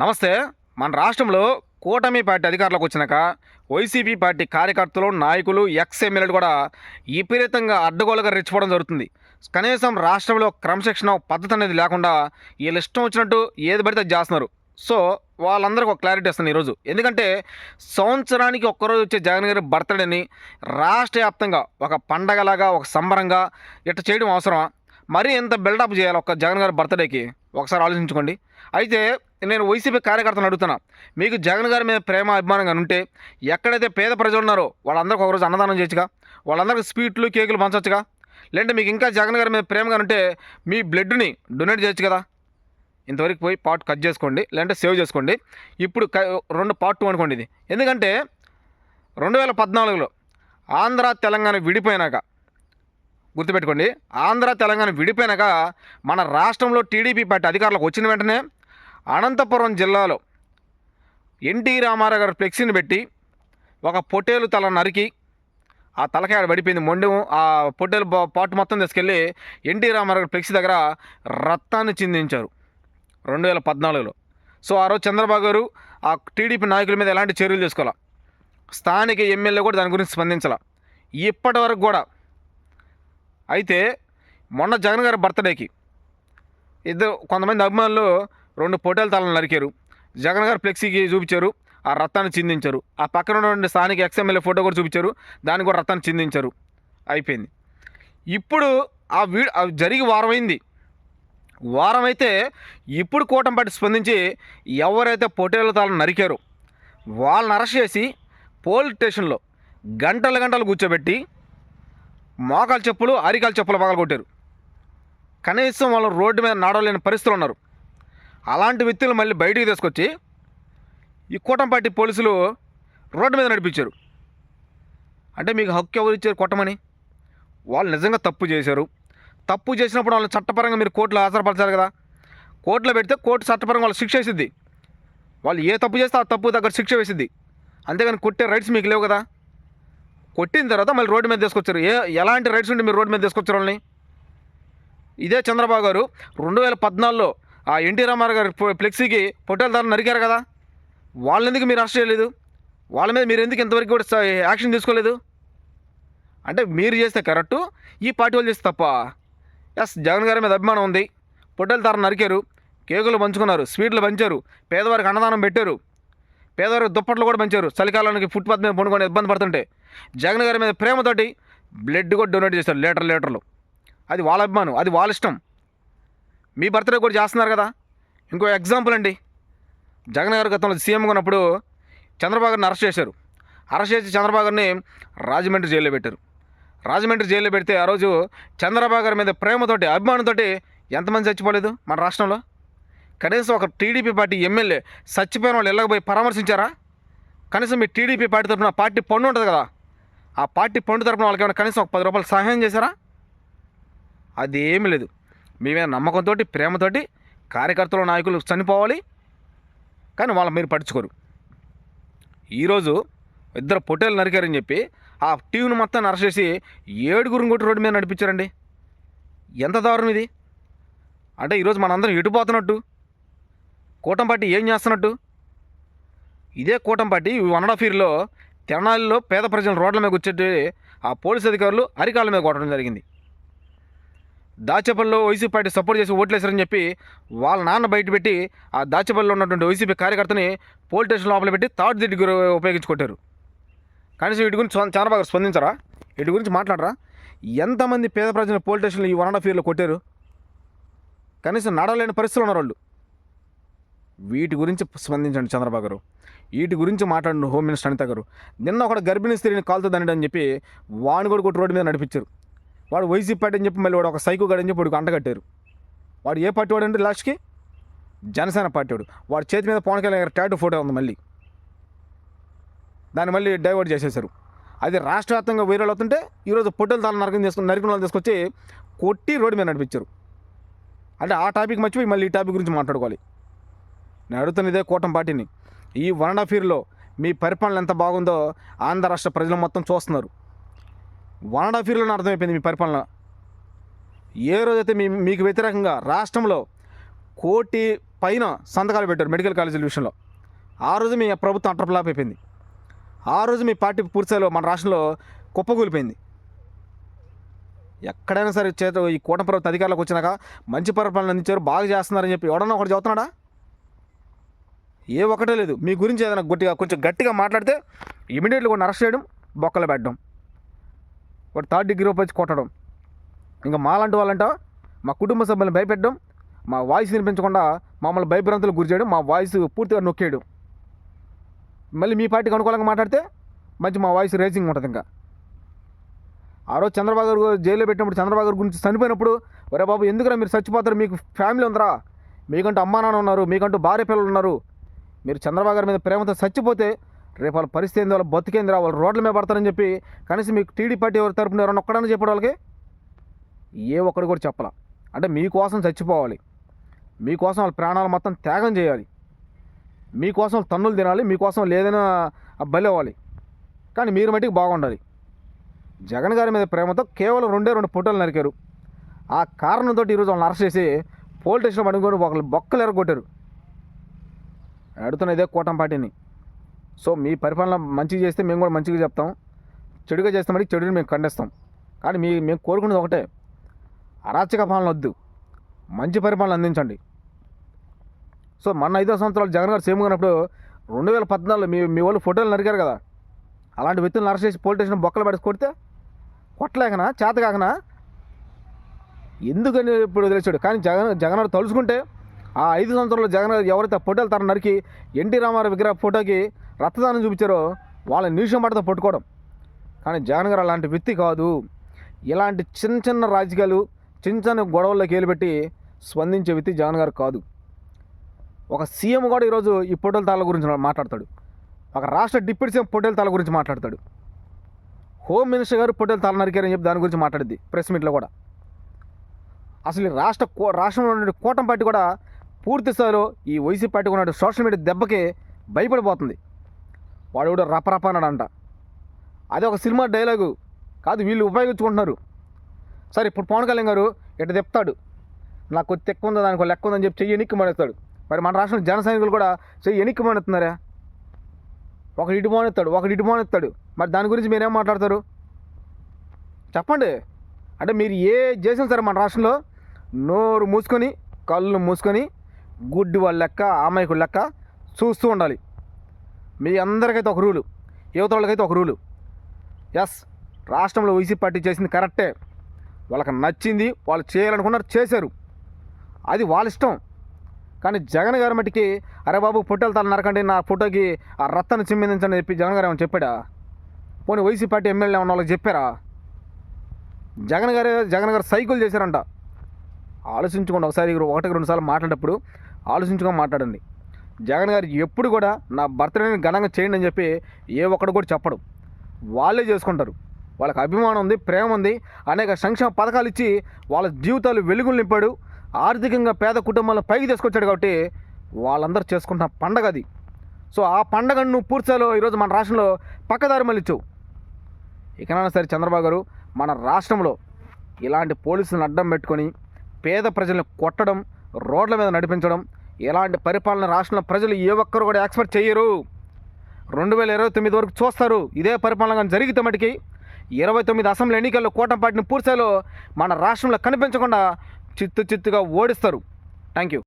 నమస్తే. మన రాష్ట్రంలో కూటమి పార్టీ అధికారంలోకి వచ్చినాక వైసీపీ పార్టీ కార్యకర్తలు నాయకులు ఎక్స్ ఎమ్మెల్యేలు కూడా విపరీతంగా అడ్డగోలుగా రెచ్చిపోవడం జరుగుతుంది. కనీసం రాష్ట్రంలో క్రమశిక్షణ పద్ధతి అనేది లేకుండా వీళ్ళు ఇష్టం వచ్చినట్టు ఏది పడితే అది చేస్తున్నారు. సో వాళ్ళందరికీ ఒక క్లారిటీ వస్తుంది ఈరోజు. ఎందుకంటే సంవత్సరానికి ఒక్కరోజు వచ్చే జగన్ గారి బర్త్డేని రాష్ట్ర వ్యాప్తంగా ఒక పండగలాగా ఒక సంబరంగా ఇట్లా చేయడం అవసరమా? మరీ ఎంత బిల్డప్ చేయాలి ఒక జగన్ గారి బర్త్డేకి? ఒకసారి ఆలోచించుకోండి. అయితే నేను వైసీపీ కార్యకర్తలను అడుగుతున్నా. మీకు జగన్ గారి మీద ప్రేమ అభిమానంగా ఉంటే ఎక్కడైతే పేద ప్రజలు ఉన్నారో వాళ్ళందరికీ ఒకరోజు అన్నదానం చేయొచ్చుగా? వాళ్ళందరికీ స్వీట్లు కేకులు పంచవచ్చుగా లేదంటే మీకు ఇంకా జగన్ గారి మీద ప్రేమగా ఉంటే మీ బ్లడ్ని డొనేట్ చేయొచ్చు కదా? ఇంతవరకు పోయి పార్ట్ కట్ చేసుకోండి. లేదంటే సేవ్ చేసుకోండి. ఇప్పుడు క- రెండు పార్ట్ టూ అనుకోండి ఇది. ఎందుకంటే రెండు వేల పద్నాలుగులో ఆంధ్ర తెలంగాణ విడిపోయినాక గుర్తుపెట్టుకోండి. ఆంధ్ర తెలంగాణ విడిపోయినాక మన రాష్ట్రంలో టీడీపీ పార్టీ అధికారులకు వచ్చిన వెంటనే అనంతపురం జిల్లాలో ఎన్టీ రామారావు గారు ఫ్లెక్సీని పెట్టి ఒక పొట్టేలు తల నరికి ఆ తలకాయ పడిపోయింది మొండెం ఆ పొట్టేలు పాటు మొత్తం తీసుకెళ్ళి ఎన్టీ రామారావు గారి ఫ్లెక్సీ దగ్గర రక్తాన్ని చిందించారు రెండు వేల పద్నాలుగులో. సో ఆ రోజు చంద్రబాబు గారు ఆ టీడీపీ నాయకుల మీద ఎలాంటి చర్యలు తీసుకోవాలా? స్థానిక ఎమ్మెల్యే కూడా దాని గురించి స్పందించాల? ఇప్పటి వరకు కూడా అయితే మొన్న జగన్ గారి బర్త్డేకి ఇద్దరు కొంతమంది అభిమానులు రెండు పొటేల తలను నరికారు. జగన్ గారు ఫ్లెక్సీకి చూపించారు. ఆ రత్తాన్ని చిందించారు. ఆ పక్కన ఉన్నటువంటి స్థానిక ఎక్స్ఎమ్మెల్యే ఫోటో కూడా చూపించారు. దానికి కూడా రత్తాన్ని చిందించారు. అయిపోయింది. ఇప్పుడు ఆ వీ జరిగి వారమైంది. వారం అయితే ఇప్పుడు కూటమి పార్టీ స్పందించి ఎవరైతే పొటేల తాళం నరికారో వాళ్ళని అరెస్ట్ చేసి పోలీస్ స్టేషన్లో గంటల గంటలు కూర్చోబెట్టి మోకాలు చెప్పులు అరికాలు చెప్పులు పగలగొట్టారు. కనీసం వాళ్ళు రోడ్డు మీద నడవలేని పరిస్థితులు ఉన్నారు. అలాంటి వ్యక్తులు మళ్ళీ బయటికి తీసుకొచ్చి ఈ కూటంపాటి పోలీసులు రోడ్డు మీద నడిపించారు. అంటే మీకు హక్కు ఎవరు ఇచ్చారు కొట్టమని? వాళ్ళు నిజంగా తప్పు చేశారు. తప్పు చేసినప్పుడు వాళ్ళని చట్టపరంగా మీరు కోర్టులో హాజరుపరచాలి కదా. కోర్టులో పెడితే కోర్టు చట్టపరంగా వాళ్ళు శిక్ష వేసిద్ది. వాళ్ళు ఏ తప్పు చేస్తే ఆ తప్పు దగ్గర శిక్ష వేసిద్ది. అంతేగాని కొట్టే రైట్స్ మీకు లేవు కదా. కొట్టిన తర్వాత మళ్ళీ రోడ్డు మీద తీసుకొచ్చారు. ఏ ఎలాంటి రైట్స్ ఉంటే మీరు రోడ్డు మీద తీసుకొచ్చారు వాళ్ళని? ఇదే చంద్రబాబు గారు రెండు వేల పద్నాలుగులో ఆ ఎన్టీ రామారావు గారి ఫ్లెక్సీకి పొట్టేల ధర నరికారు కదా. వాళ్ళెందుకు ఎందుకు మీరు అరెస్ట్ చేయలేదు? వాళ్ళ మీద మీరు ఎందుకు ఇంతవరకు కూడా యాక్షన్ తీసుకోలేదు? అంటే మీరు చేస్తే కరెక్టు ఈ పార్టీ వాళ్ళు చేస్తే తప్ప? ఎస్ జగన్ గారి మీద అభిమానం ఉంది. పొట్టేల ధర నరికారు. కేకులు పంచుకున్నారు. స్వీట్లు పంచారు. పేదవారికి అన్నదానం పెట్టారు. పేదవారు దుప్పట్లు కూడా పంచారు. చలికాలానికి ఫుట్పాత్ మీద పండుకొని ఇబ్బంది పడుతుంటే జగన్ గారి మీద ప్రేమతోటి బ్లడ్ కూడా డొనేట్ చేస్తారు లీటర్ లీటర్లు. అది వాళ్ళ అభిమానం అది వాళ్ళ ఇష్టం. మీ బర్త్డే కూడా చేస్తున్నారు కదా? ఇంకో ఎగ్జాంపుల్ అండి. జగన్ గారు గతంలో సీఎం ఉన్నప్పుడు చంద్రబాబు గారిని అరెస్ట్ చేశారు. అరెస్ట్ చేసి చంద్రబాబు గారిని రాజమండ్రి జైల్లో పెట్టారు. రాజమండ్రి జైల్లో పెడితే ఆ రోజు చంద్రబాబు గారి మీద ప్రేమతోటి అభిమానంతోటి ఎంతమంది చచ్చిపోలేదు మన రాష్ట్రంలో? కనీసం ఒక టీడీపీ పార్టీ ఎమ్మెల్యే చచ్చిపోయిన వాళ్ళు ఇళ్ళకి పరామర్శించారా? కనీసం మీ టీడీపీ పార్టీ తరఫున పార్టీ పండు ఉంటుంది కదా? ఆ పార్టీ పండు తరఫున వాళ్ళకి ఏమైనా కనీసం ఒక పది రూపాయలు సహాయం చేశారా? అది ఏమీ లేదు. మీ మీద నమ్మకంతో ప్రేమతోటి కార్యకర్తలు నాయకులు చనిపోవాలి. కానీ వాళ్ళ మీరు పట్టించుకోరు. ఈరోజు ఇద్దరు పొట్టేలు నరికారని చెప్పి ఆ టీవీని మొత్తం అరెస్ట్ చేసి ఏడుగురిని కొట్టి రోడ్డు మీద నడిపించారండి. ఎంత దారుణం ఇది? అంటే ఈరోజు మనందరం ఎటుపోతున్నట్టు? కూటమి పార్టీ ఏం చేస్తున్నట్టు? ఇదే కూటమి పార్టీ వన్ అండ్ హాఫ్ ఇయర్లో తెనాలిలో పేద ప్రజలు రోడ్ల మీద కూర్చొని ఆ పోలీస్ అధికారులు అరికాళ్ళ మీద కొట్టడం జరిగింది. దాచేపల్లిలో వైసీపీ పార్టీ సపోర్ట్ చేసి ఓట్లేశారని చెప్పి వాళ్ళ నాన్న బయట పెట్టి ఆ దాచేపల్లిలో ఉన్నటువంటి వైసీపీ కార్యకర్తని పోలీస్ స్టేషన్ లోపల పెట్టి థర్డ్ దిడ్డు గురి ఉపయోగించి కొట్టారు. కనీసం వీటి గురించి చాలా చంద్రబాబు స్పందించరా? వీటి గురించి మాట్లాడరా? ఎంతమంది పేద ప్రజలు పోలీస్ స్టేషన్లో ఈ వన్ అండ్ హాఫ్ ఇయర్లో కొట్టారు? కనీసం నడవలేని పరిస్థితులు ఉన్నారు వాళ్ళు వీటి గురించి స్పందించండి చంద్రబాబు గారు. వీటి గురించి మాట్లాడండి హోమ్ మినిస్టర్ అనిత గారు. నిన్న ఒకటి గర్భిణీ స్త్రీని కాలుతో అని చెప్పి వాణి కూడా కొట్టి రోడ్డు మీద నడిపించారు. వాడు వైసీపీ పార్టీ అని చెప్పి మళ్ళీ వాడు ఒక సైకో గాడు అని చెప్పి వాడికి అంటగట్టారు. వాడు ఏ పార్టీ వాడు అంటే లాస్ట్కి? జనసేన పార్టీ వాడు. వాడి చేతి మీద పవన్ కళ్యాణ్ గారి టాటూ ఫోటో ఉంది మళ్ళీ. దాన్ని మళ్ళీ డైవర్ట్ చేసేశారు. అది రాష్ట్ర వ్యాప్తంగా వైరల్ అవుతుంటే ఈరోజు పొట్టెలు తాను నరకం చేసుకుని నరికిన వాళ్ళు తీసుకొచ్చి కొట్టి రోడ్డు మీద నడిపించారు. అంటే ఆ టాపిక్ మర్చిపోయి మళ్ళీ ఈ టాపిక్ గురించి మాట్లాడుకోవాలి. నేను అడుగుతున్న ఇదే కూటమి పార్టీని. ఈ వన్ అండ్ హాఫ్ ఇయర్లో మీ పరిపాలన ఎంత బాగుందో ఆంధ్ర రాష్ట్ర ప్రజలు మొత్తం చూస్తున్నారు. వన్ అండ్ హాఫ్ ఇయర్లోనే అర్థమైపోయింది మీ పరిపాలన. ఏ రోజైతే మీ మీకు వ్యతిరేకంగా రాష్ట్రంలో కోటి పైన సంతకాలు పెట్టారు మెడికల్ కాలేజీల విషయంలో ఆ రోజు మీ ప్రభుత్వం అంటర్ఫ్లాప్ అయిపోయింది ఆ రోజు మీ పార్టీ పూర్తిలో మన రాష్ట్రంలో కుప్పకూలిపోయింది. ఎక్కడైనా సరే చేత ఈ కూటమి ప్రభుత్వం అధికారులకు వచ్చినాక మంచి పరిపాలన అందించారు బాగా చేస్తున్నారని చెప్పి ఎవడన్నా ఒకటి చదువుతున్నాడా ఏ ఒక్కటే లేదు. మీ గురించి ఏదైనా గట్టిగా కొంచెం గట్టిగా మాట్లాడితే ఇమీడియట్గా కొన్ని అరెస్ట్ చేయడం బొక్కలు పెట్టడం వాడు థర్డ్ డిగ్రీ వచ్చి కొట్టడం. ఇంకా మాలాంటి వాళ్ళంట మా కుటుంబ సభ్యులను భయపెట్టడం మా వాయిస్ వినిపించకుండా మమ్మల్ని భయభ్రాంతులకు గురి చేయడం మా వాయిస్ పూర్తిగా నొక్కేయడం. మళ్ళీ మీ పార్టీకి అనుకూలంగా మాట్లాడితే మంచి మా వాయిస్ రేసింగ్ ఉంటుంది ఇంకా. ఆ రోజు చంద్రబాబు గారు జైల్లో పెట్టినప్పుడు చంద్రబాబు గారి గురించి చనిపోయినప్పుడు ఒరే బాబు ఎందుకురా మీరు చచ్చిపోతారు? మీకు ఫ్యామిలీ ఉందిరా. మీకంటూ అమ్మా నాన్న ఉన్నారు మీకంటూ భార్య పిల్లలు ఉన్నారు. మీరు చంద్రబాబు గారి మీద ప్రేమతో చచ్చిపోతే రేపు వాళ్ళ పరిస్థితి ఏంది? వాళ్ళ బతికేందిరా? వాళ్ళు రోడ్ల మీద పడతారని చెప్పి కనీసం మీకు టీడీ పార్టీ ఎవరి తరపున ఎవరైనా ఒక్కడని చెప్పాడు వాళ్ళకి? ఏ ఒక్కడు కూడా చెప్పాల. అంటే మీకోసం చచ్చిపోవాలి. మీకోసం వాళ్ళ ప్రాణాలు మొత్తం త్యాగం చేయాలి. మీకోసం తన్నులు తినాలి. మీకోసం లేదైనా బలి అవ్వాలి. కానీ మీరు మట్టికి బాగుండాలి. జగన్ గారి మీద ప్రేమతో కేవలం రెండే రెండు ఫోటోలు నరికారు. ఆ కారణంతో ఈరోజు వాళ్ళని అరెస్ట్ చేసి పోలీస్ స్టేషన్లో పడుకొని ఒకళ్ళు బొక్కలు ఎరగొట్టారు. అడుగుతున్న ఇదే కూటమి పార్టీని. సో మీ పరిపాలన మంచిగా చేస్తే మేము కూడా మంచిగా చెప్తాం. చెడుగా చేస్తామని చెడుని మేము ఖండిస్తాం. కానీ మీ మేము కోరుకునేది ఒకటే. అరాచక పాలన వద్దు. మంచి పరిపాలన అందించండి. సో మన ఐదో సంవత్సరాలు జగన్ గారు సీఎం ఉన్నప్పుడు రెండు వేల పద్నాలుగులో మీ మీ వాళ్ళు ఫోటోలు నరికారు కదా. అలాంటి వ్యక్తులను అరెస్ట్ చేసి పోలీస్ స్టేషన్ బొక్కలు పడేసి కొడితే కొట్టలేకనా? చేత కాకనా ఎందుకని ఇప్పుడు వదిలేసాడు కానీ జగన్ జగన్ తలుచుకుంటే ఆ ఐదు సంవత్సరాల్లో జగన్ గారు ఎవరైతే ఫోటోలు తన నరికి ఎన్టీ రామారావు విగ్రహ ఫోటోకి రక్తదానం చూపించారో వాళ్ళని నిమిషం పడితే పట్టుకోవడం. కానీ జగన్ గారు అలాంటి వ్యక్తి కాదు. ఇలాంటి చిన్న చిన్న రాజకీయాలు చిన్న చిన్న గొడవల్లోకి వెళ్ళిపెట్టి స్పందించే వ్యక్తి జగన్ గారు కాదు. ఒక సీఎం కూడా ఈరోజు ఈ పొట్టేల తాళ్ళ గురించి మాట్లాడతాడు. ఒక రాష్ట్ర డిప్యూటీ సీఎం పొట్టేల తాళ్ళ గురించి మాట్లాడతాడు. హోమ్ మినిస్టర్ గారు పొట్టేల తాళ్ళ నరికారని చెప్పి దాని గురించి మాట్లాడింది ప్రెస్ మీట్లో కూడా. అసలు ఈ రాష్ట్ర కో రాష్ట్రంలో ఉన్న కూటమి పార్టీ కూడా పూర్తి స్థాయిలో ఈ వైసీపీ పార్టీ ఉన్న సోషల్ మీడియా దెబ్బకి భయపడిపోతుంది. వాడు కూడా రపరప అన్నాడంట. అదే ఒక సినిమా డైలాగు. కాదు వీళ్ళు ఉపయోగించుకుంటున్నారు. సరే ఇప్పుడు పవన్ కళ్యాణ్ గారు ఇట్లా చెప్తాడు? నాకు కొద్ది ఎక్కువ ఉందా దానికి లెక్క ఉందని చెప్పి చెయ్యి ఎనిక్కి మానేస్తాడు. మరి మన రాష్ట్రంలో జన సైనికులు కూడా చెయ్యి ఎనిక్కి మానేస్తున్నారా? ఒకటి ఇటు మానేస్తాడు ఒకటి ఇటు మానేస్తాడు. మరి దాని గురించి మీరేం మాట్లాడతారు? చెప్పండి. అంటే మీరు ఏ చేసిన సరే మన రాష్ట్రంలో నోరు మూసుకొని కళ్ళు మూసుకొని గుడ్డి వాళ్ళ లెక్క అమాయకుడు లెక్క చూస్తూ ఉండాలి. మీ అందరికైతే ఒక రూలు యువత వాళ్ళకైతే ఒక రూలు. ఎస్ రాష్ట్రంలో వైసీపీ పార్టీ చేసింది కరెక్టే. వాళ్ళకి నచ్చింది వాళ్ళు చేయాలనుకున్నారు చేశారు. అది వాళ్ళ ఇష్టం. కానీ జగన్ గారి మట్టికి అరే బాబు ఫోటోలు తల నరకండి నా ఫోటోకి ఆ రత్తాన్ని చిందించని చెప్పి జగన్ గారు ఏమైనా చెప్పాడా? పోనీ వైసీపీ పార్టీ ఎమ్మెల్యే ఉన్న వాళ్ళకి చెప్పారా? జగన్ గారు జగన్ గారు సైకిల్ చేశారంట. ఆలోచించుకోండి ఒకసారి ఒకటికి రెండు సార్లు మాట్లాడేటప్పుడు ఆలోచించుకొని మాట్లాడండి. జగన్ గారు ఎప్పుడు కూడా నా బర్త్డేని ఘనంగా చేయండి అని చెప్పి ఏ ఒక్కడు కూడా చెప్పడు. వాళ్ళే చేసుకుంటారు. వాళ్ళకి అభిమానం ఉంది ప్రేమ ఉంది అనేక సంక్షేమ పథకాలు ఇచ్చి వాళ్ళ జీవితాలు వెలుగులు నింపాడు. ఆర్థికంగా పేద కుటుంబాలను పైకి తీసుకొచ్చాడు కాబట్టి వాళ్ళందరూ చేసుకుంటున్న పండగ అది. సో ఆ పండగను నువ్వు పూర్తిలో ఈరోజు మన రాష్ట్రంలో పక్కదారి మళ్ళించు. ఇకనైనా సరే చంద్రబాబు గారు మన రాష్ట్రంలో ఇలాంటి పోలీసులను అడ్డం పెట్టుకొని పేద ప్రజల్ని కొట్టడం రోడ్ల మీద నడిపించడం. ఇలాంటి పరిపాలన రాష్ట్రంలో ప్రజలు ఏ ఒక్కరు కూడా ఎక్స్పెక్ట్ చేయరు రెండు వేల ఇరవై తొమ్మిది వరకు చూస్తారు. ఇదే పరిపాలన కానీ జరిగితే మటుకి ఇరవై తొమ్మిది అసెంబ్లీ ఎన్నికల్లో కూటమి పూర్తిలో మన రాష్ట్రంలో కనిపించకుండా చిత్తు చిత్తుగా ఓడిస్తారు. Thank you